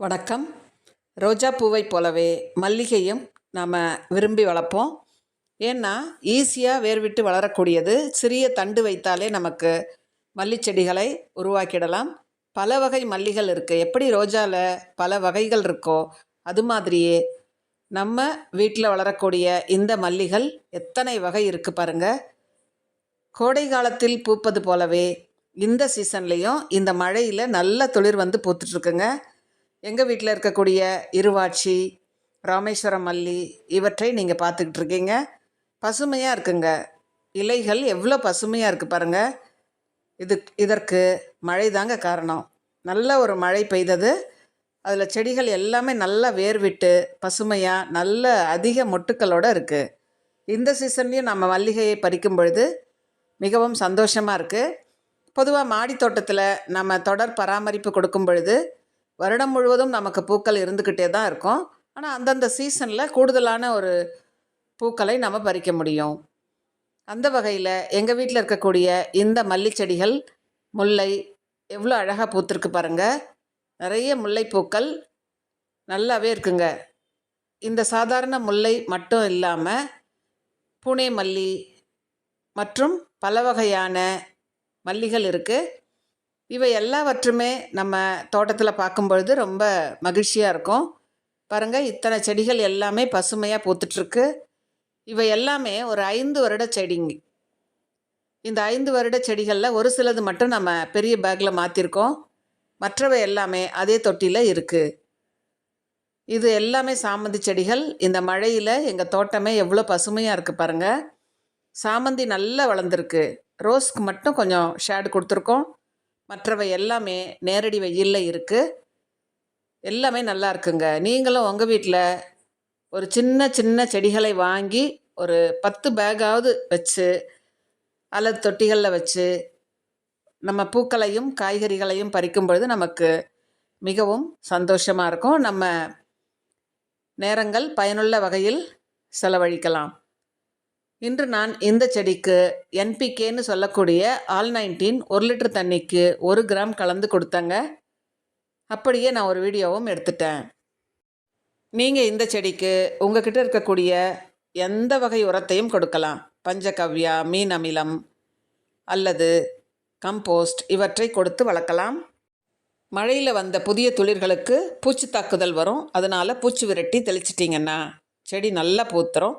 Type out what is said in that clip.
வணக்கம். ரோஜா பூவை போலவே மல்லிகையும் நாம் விரும்பி வளர்ப்போம். ஏன்னா ஈஸியாக வேர்விட்டு வளரக்கூடியது. சிறிய தண்டு வைத்தாலே நமக்கு மல்லிச்செடிகளை உருவாக்கிடலாம். பல வகை மல்லிகள் இருக்குது எப்படி ரோஜாவில் பல வகைகள் இருக்கோ அது மாதிரியே நம்ம வீட்டில் வளரக்கூடிய இந்த மல்லிகள் எத்தனை வகை இருக்குது பாருங்கள் கோடை காலத்தில் பூப்பது போலவே இந்த சீசன்லேயும் இந்த மழையில் நல்ல தொழில் வந்து பூத்துட்ருக்குங்க எங்கள் வீட்டில் இருக்கக்கூடிய இருவாட்சி ராமேஸ்வரம் மல்லி இவற்றை நீங்கள் பார்த்துக்கிட்டு இருக்கீங்க பசுமையாக இருக்குங்க. இலைகள் எவ்வளோ பசுமையாக இருக்குது பாருங்கள் இது இதற்கு மழை தாங்க காரணம். நல்ல ஒரு மழை பெய்தது. அதில் செடிகள் எல்லாமே நல்லா வேர் விட்டு பசுமையாக நல்ல அதிக மொட்டுக்களோடு இருக்குது இந்த சீசன்லேயும் நம்ம மல்லிகையை பறிக்கும் பொழுது மிகவும் சந்தோஷமாக இருக்குது பொதுவாக மாடி தோட்டத்தில் நம்ம தொடர் பராமரிப்பு கொடுக்கும் பொழுது வருடம் முழுவதும் நமக்கு பூக்கள் இருந்துக்கிட்டே தான் இருக்கும். ஆனால் அந்தந்த சீசனில் கூடுதலான ஒரு பூக்களை நம்ம பறிக்க முடியும். அந்த வகையில் எங்கள் வீட்டில் இருக்கக்கூடிய இந்த மல்லி செடிகள் முல்லை எவ்வளோ அழகாக பூத்திருக்கு பாருங்கள் நிறைய முல்லைப்பூக்கள் நல்லாவே இருக்குங்க. இந்த சாதாரண முல்லை மட்டும் இல்லாமல் பூனே மல்லி மற்றும் பல வகையான மல்லிகள் இருக்குது இவை எல்லாவற்றுமே நம்ம தோட்டத்தில் பார்க்கும்பொழுது ரொம்ப மகிழ்ச்சியாக இருக்கும். பாருங்கள் இத்தனை செடிகள் எல்லாமே பசுமையாக பூத்துட்ருக்கு. இவை எல்லாமே ஒரு ஐந்து வருட செடிங்க இந்த ஐந்து வருட செடிகளில் ஒரு சிலது மட்டும் நம்ம பெரிய பேக்கில் மாற்றிருக்கோம் மற்றவை எல்லாமே அதே தொட்டியில் இருக்குது இது எல்லாமே சாமந்தி செடிகள். இந்த மழையில் எங்கள் தோட்டமே எவ்வளோ பசுமையாக இருக்குது பாருங்கள் சாமந்தி நல்லா வளர்ந்துருக்கு. ரோஸ்க்கு மட்டும் கொஞ்சம் ஷேடு கொடுத்துருக்கோம். மற்றவை எல்லாமே நேரடி வெயிலில் இருக்குது எல்லாமே நல்லா இருக்குங்க. நீங்களும் உங்கள் வீட்டில் ஒரு சின்ன சின்ன செடிகளை வாங்கி ஒரு பத்து பேக்காவது வச்சு அல்லது தொட்டிகளில் வச்சு நம்ம பூக்களையும் காய்கறிகளையும் பறிக்கும் பொழுது நமக்கு மிகவும் சந்தோஷமாக இருக்கும். நம்ம நேரங்கள் பயனுள்ள வகையில் செலவழிக்கலாம். இன்று நான் இந்த செடிக்கு என்பிகேன்னு சொல்லக்கூடிய ஆல் நைன்டீன் ஒரு லிட்டர் தண்ணிக்கு ஒரு கிராம் கலந்து கொடுத்தங்க. அப்படியே நான் ஒரு வீடியோவும் எடுத்துட்டேன். நீங்கள் இந்த செடிக்கு உங்ககிட்ட இருக்கக்கூடிய எந்த வகை உரத்தையும் கொடுக்கலாம். பஞ்சகவ்யா மீன் அமிலம் அல்லது கம்போஸ்ட் இவற்றை கொடுத்து வளர்க்கலாம். மழையில் வந்த புதிய துளிர்களுக்கு பூச்சி தாக்குதல் வரும். அதனால் பூச்சி விரட்டி தெளிச்சிட்டிங்கன்னா செடி நல்லா பூத்துரும்.